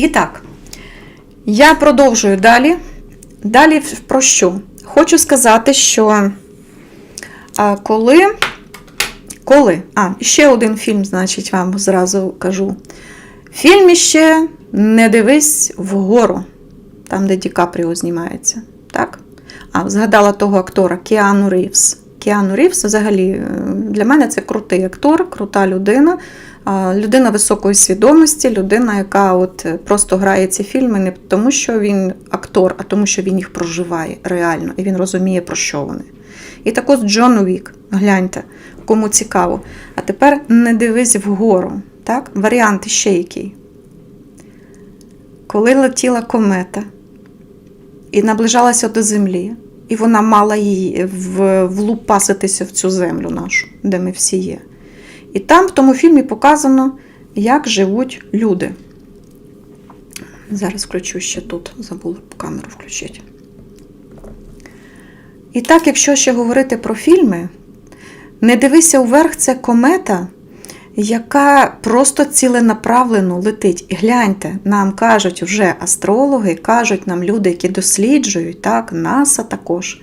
І так, я продовжую далі. Далі про що? Хочу сказати, що коли. Коли? А, ще один фільм, значить, вам зразу кажу. В фільмі ще Не дивись вгору, там, де Ді Капріо знімається. Так? А, згадала того актора Кіану Рівс. Кіану Рівс, взагалі, е, для мене це крутий актор, крута людина. Людина високої свідомості, людина, яка от е, просто грає ці фільми не тому, що він актор, а тому, що він їх проживає реально, і він розуміє, про що вони. І так ось Джон Уік, гляньте, кому цікаво. А тепер не дивись вгору. Так? Варіант ще який. Коли летіла комета і наближалася до землі, і вона мала її влупаситися в цю землю нашу, де ми всі є. І там в тому фільмі показано, як живуть люди. Зараз включу ще тут, забула камеру включити. І так, якщо ще говорити про фільми, не дивися вверх, це комета, яка просто ціленаправлено летить. І гляньте, нам кажуть вже астрологи, кажуть нам люди, які досліджують, так, НАСА також,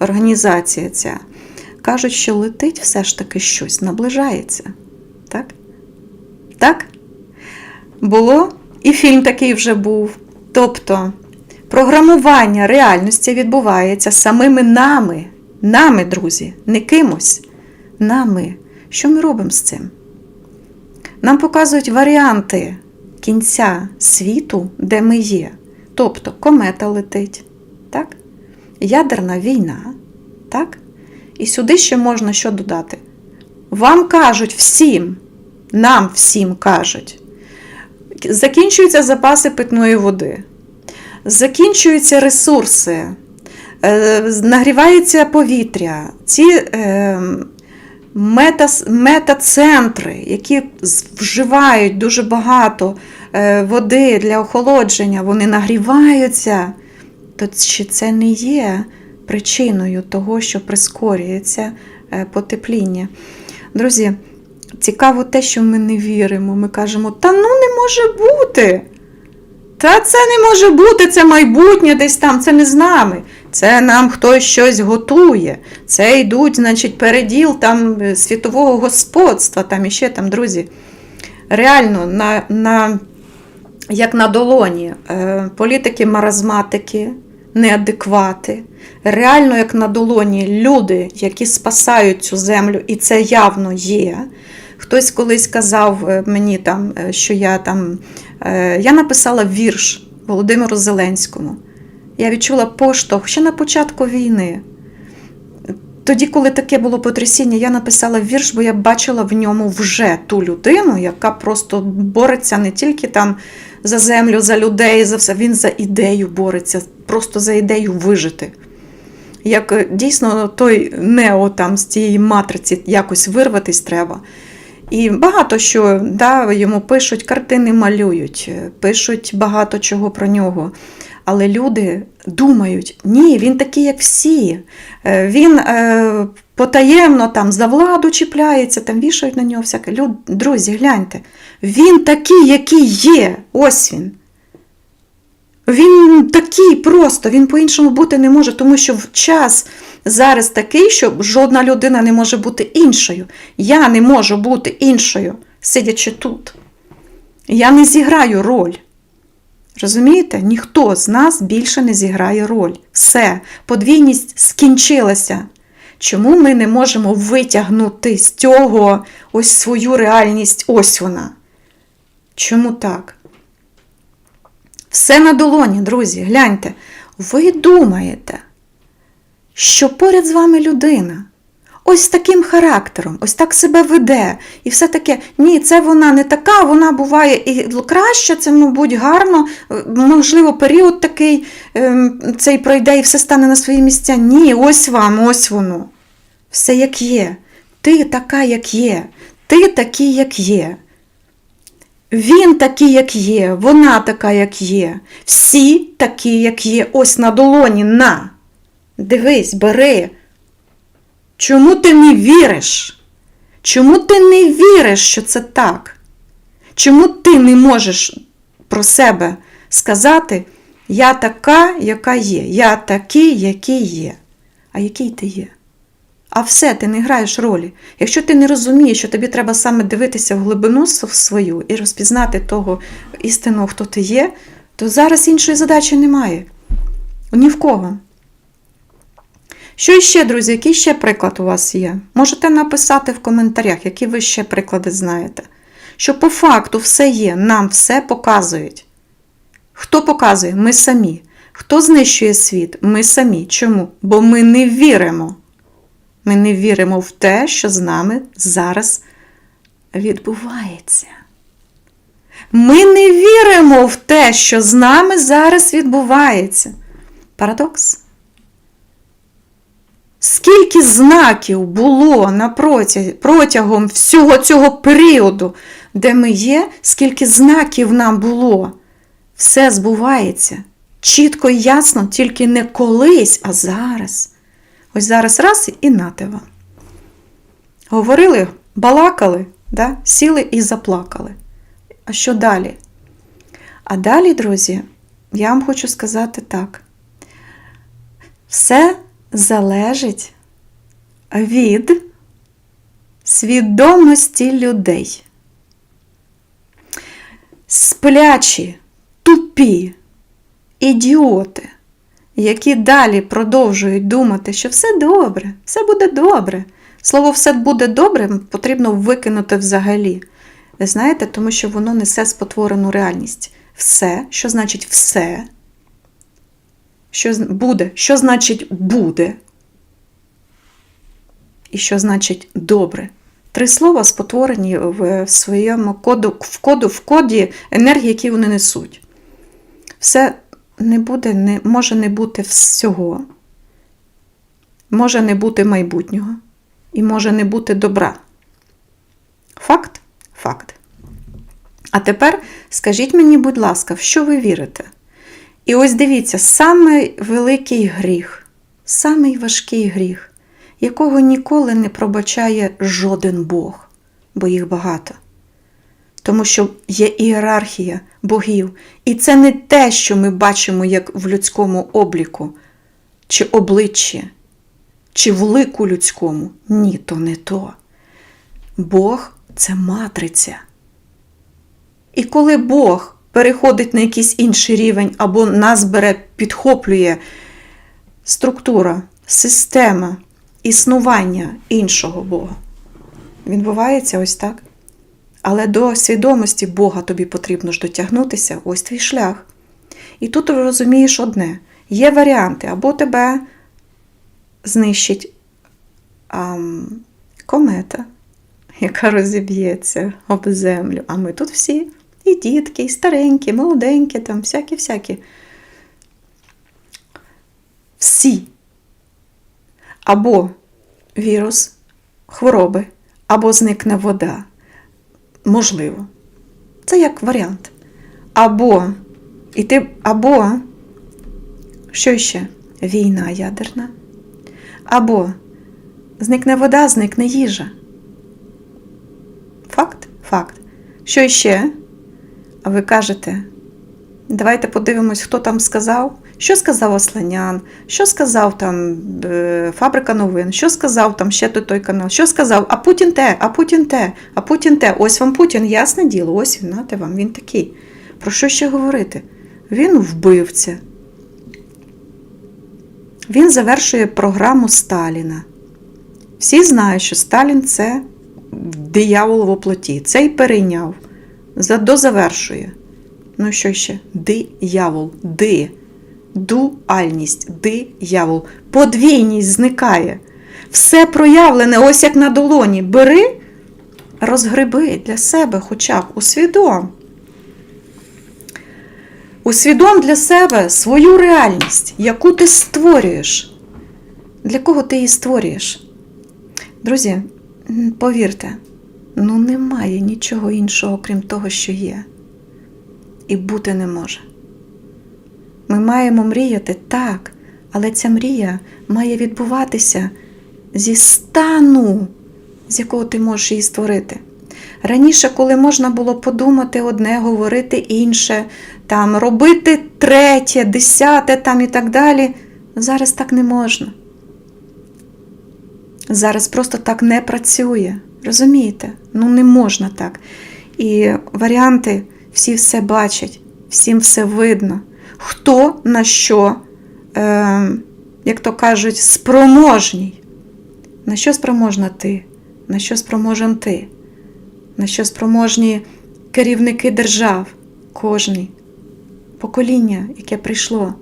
організація ця. Кажуть, що летить все ж таки щось, наближається. Так? Так? Було? І фільм такий вже був. Тобто, програмування реальності відбувається самими нами. Нами, друзі, не кимось. Нами. Що ми робимо з цим? Нам показують варіанти кінця світу, де ми є. Тобто комета летить, так? ядерна війна, так? І сюди ще можна що додати. Вам кажуть всім, нам всім кажуть, закінчуються запаси питної води, закінчуються ресурси, е, нагрівається повітря. Ці е, мета, метацентри, які вживають дуже багато е, води для охолодження, вони нагріваються, то чи це не є причиною того, що прискорюється е, потепління? Друзі, цікаво те, що ми не віримо. Ми кажемо, та ну не може бути. Та це не може бути, це майбутнє десь там, це не з нами. Це нам хтось щось готує. Це йдуть, значить, переділ там е, світового господства, там іще там, друзі. Реально, на, на, як на долоні, е, політики маразматики, неадеквати. Реально, як на долоні, люди, які спасають цю землю, і це явно є. Хтось колись казав е, мені, там, е, що я там. е, Я написала вірш Володимиру Зеленському. Я відчула поштовх ще на початку війни. Тоді, коли таке було потрясіння, я написала вірш, бо я бачила в ньому вже ту людину, яка просто бореться не тільки там за землю, за людей, за все. Він за ідею бореться, просто за ідею вижити. Як е, дійсно той Нео там з цієї матриці якось вирватись треба. І багато що да, йому пишуть, картини малюють, е, пишуть багато чого про нього. Але люди думають, ні, він такий, як всі. Е, Він е, потаємно там за владу чіпляється, там вішають на нього всяке. Люд, друзі, гляньте, він такий, який є. Ось він. Він такий просто, він по-іншому бути не може, тому що в час зараз такий, що жодна людина не може бути іншою. Я не можу бути іншою, сидячи тут. Я не зіграю роль. Розумієте? Ніхто з нас більше не зіграє роль. Все, подвійність скінчилася. Чому ми не можемо витягнути з цього ось свою реальність? Ось вона. Чому так? Все на долоні, друзі, гляньте. Ви думаєте, що поряд з вами людина ось таким характером, ось так себе веде, і все таке, ні, це вона не така, вона буває і краще, це, мабуть, гарно, е, можливо, період такий ем, цей пройде і все стане на свої місця. Ні, ось вам, ось воно. Все як є. Ти така, як є. Ти такий, як є. Він такий, як є, вона така, як є. Всі такі, як є. Ось на долоні, на. Дивись, бери. Чому ти не віриш? Чому ти не віриш, що це так? Чому ти не можеш про себе сказати: Я така, яка є, я такий, який є. А який ти є? А все, ти не граєш ролі. Якщо ти не розумієш, що тобі треба саме дивитися в глибину свою і розпізнати того істинного, хто ти є, то зараз іншої задачі немає. Ні в кого. Що іще, друзі, який ще приклад у вас є? Можете написати в коментарях, які ви ще приклади знаєте. Що по факту все є, нам все показують. Хто показує? Ми самі. Хто знищує світ? Ми самі. Чому? Бо ми не віримо. Ми не віримо в те, що з нами зараз відбувається. Ми не віримо в те, що з нами зараз відбувається. Парадокс. Скільки знаків було на проті- протягом всього цього періоду, де ми є, скільки знаків нам було. Все збувається. Чітко і ясно, тільки не колись, а зараз. Ось зараз раз і нате вам. Говорили, балакали, да? сіли і заплакали. А що далі? А далі, друзі, я вам хочу сказати так. Все залежить від свідомості людей. Сплячі, тупі, ідіоти, які далі продовжують думати, що все добре, все буде добре. Слово все буде добре потрібно викинути взагалі. Знаєте, тому що воно несе спотворену реальність. Все, що значить все, що буде, що значить буде, і що значить добре. Три слова спотворені в своєму коду, в коду, в коді енергії, які вони несуть. Все не буде, не, може не бути всього, може не бути майбутнього і може не бути добра. Факт? Факт. А тепер скажіть мені, будь ласка, в що ви вірите? І ось дивіться, самий великий гріх, самий важкий гріх, якого ніколи не пробачає жоден Бог, бо їх багато. Тому що є ієрархія богів. І це не те, що ми бачимо як в людському обліку, чи обличчі, чи в лику людському. Ні, то не то. Бог це матриця. І коли Бог переходить на якийсь інший рівень або нас бере, підхоплює структура, система існування іншого Бога, відбувається ось так. Але до свідомості Бога тобі потрібно ж дотягнутися, ось твій шлях. І тут ти розумієш одне: є варіанти, або тебе знищить ам, комета, яка розіб'ється об землю. А ми тут всі і дітки, і старенькі, молоденькі, там всякі-всякі. Всі. Або вірус, хвороби, або зникне вода. Можливо. Це як варіант. Або, і ти, або, що ще? Війна ядерна. Або зникне вода, зникне їжа. Факт? Факт. Що ще? А ви кажете, давайте подивимось, хто там сказав. Що сказав Осланян, що сказав там е, Фабрика новин, що сказав там ще той, той канал, що сказав, а Путін те, а Путін те, а Путін те. Ось вам Путін, ясне діло, ось він, нате вам, він такий. Про що ще говорити? Він вбивця. Він завершує програму Сталіна. Всі знають, що Сталін це диявол в оплоті. Цей перейняв, за- дозавершує. Ну що ще? Диявол. Ди. Дуальність, диявол. Подвійність зникає. Все проявлене, ось як на долоні. Бери, розгриби для себе хоча б усвідом. Усвідом для себе свою реальність, яку ти створюєш. Для кого ти її створюєш? Друзі, повірте, ну немає нічого іншого, крім того, що є. І бути не може. Ми маємо мріяти так, але ця мрія має відбуватися зі стану, з якого ти можеш її створити. Раніше, коли можна було подумати одне, говорити інше, там, робити третє, десяте там і так далі, зараз так не можна. Зараз просто так не працює. Розумієте? Ну не можна так. І варіанти всі все бачать, всім все видно. Хто на що, е, як то кажуть, спроможній. На що спроможна ти? На що спроможен ти? На що спроможні керівники держав, кожний покоління, яке прийшло.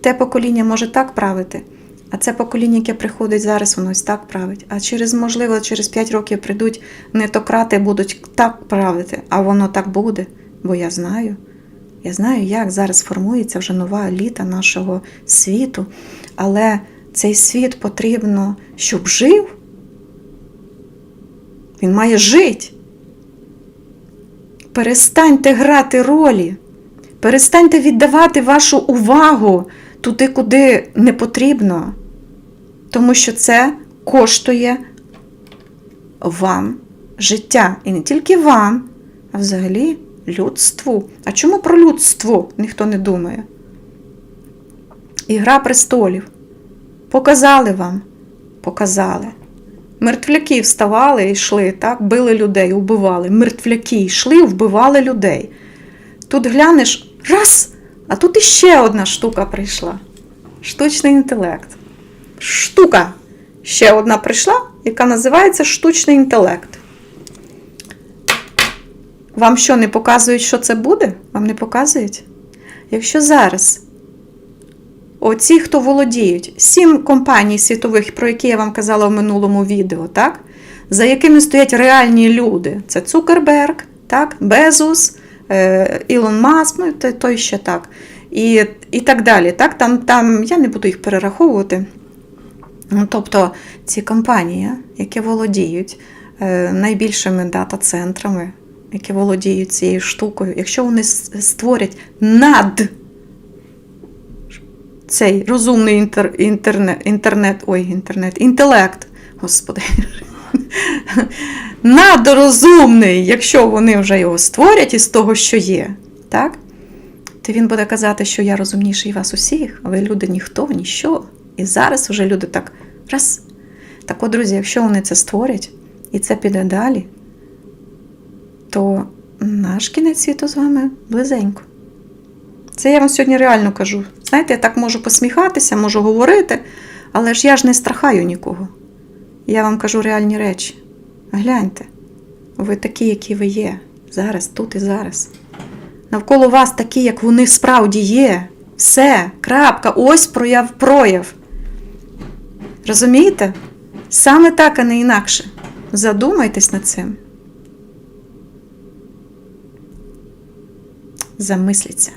Те покоління може так правити, а це покоління, яке приходить зараз, воно ось так править. А через, можливо, через 5 років прийдуть нетократи, будуть так правити, а воно так буде, бо я знаю. Я знаю, як зараз формується вже нова еліта нашого світу, але цей світ потрібно, щоб жив. Він має жити. Перестаньте грати ролі. Перестаньте віддавати вашу увагу туди, куди не потрібно. Тому що це коштує вам життя. І не тільки вам, а взагалі людству. А чому про людство ніхто не думає? Ігра престолів. Показали вам. Показали. Мертвляки вставали і йшли, так, били людей, убивали. Мертвляки йшли, вбивали людей. Тут глянеш раз, а тут іще одна штука прийшла. Штучний інтелект. Штука ще одна прийшла, яка називається штучний інтелект. Вам що, не показують, що це буде? Вам не показують? Якщо зараз оці, хто володіють, сім компаній світових, про які я вам казала в минулому відео, так? за якими стоять реальні люди, це Цукерберг, так? Безус, Ілон Маск, ну той ще так. І і так далі. Так? Там, там, Я не буду їх перераховувати. Ну, Тобто ці компанії, які володіють е, найбільшими дата-центрами, які володіють цією штукою, якщо вони створять над цей розумний інтер, інтернет, інтернет, ой, інтернет, інтелект, господи, надрозумний, якщо вони вже його створять із того, що є, так? то він буде казати, що я розумніший вас усіх, а ви люди ніхто, ніщо. І зараз вже люди так раз. Так от, друзі, якщо вони це створять і це піде далі, то наш кінець світу з вами близенько. Це я вам сьогодні реально кажу. Знаєте, я так можу посміхатися, можу говорити, але ж я ж не страхаю нікого. Я вам кажу реальні речі. Гляньте, ви такі, які ви є, зараз, тут і зараз. Навколо вас такі, як вони справді є. Все, крапка, ось прояв прояв. Розумієте? Саме так, а не інакше. Задумайтесь над цим. Замисліться.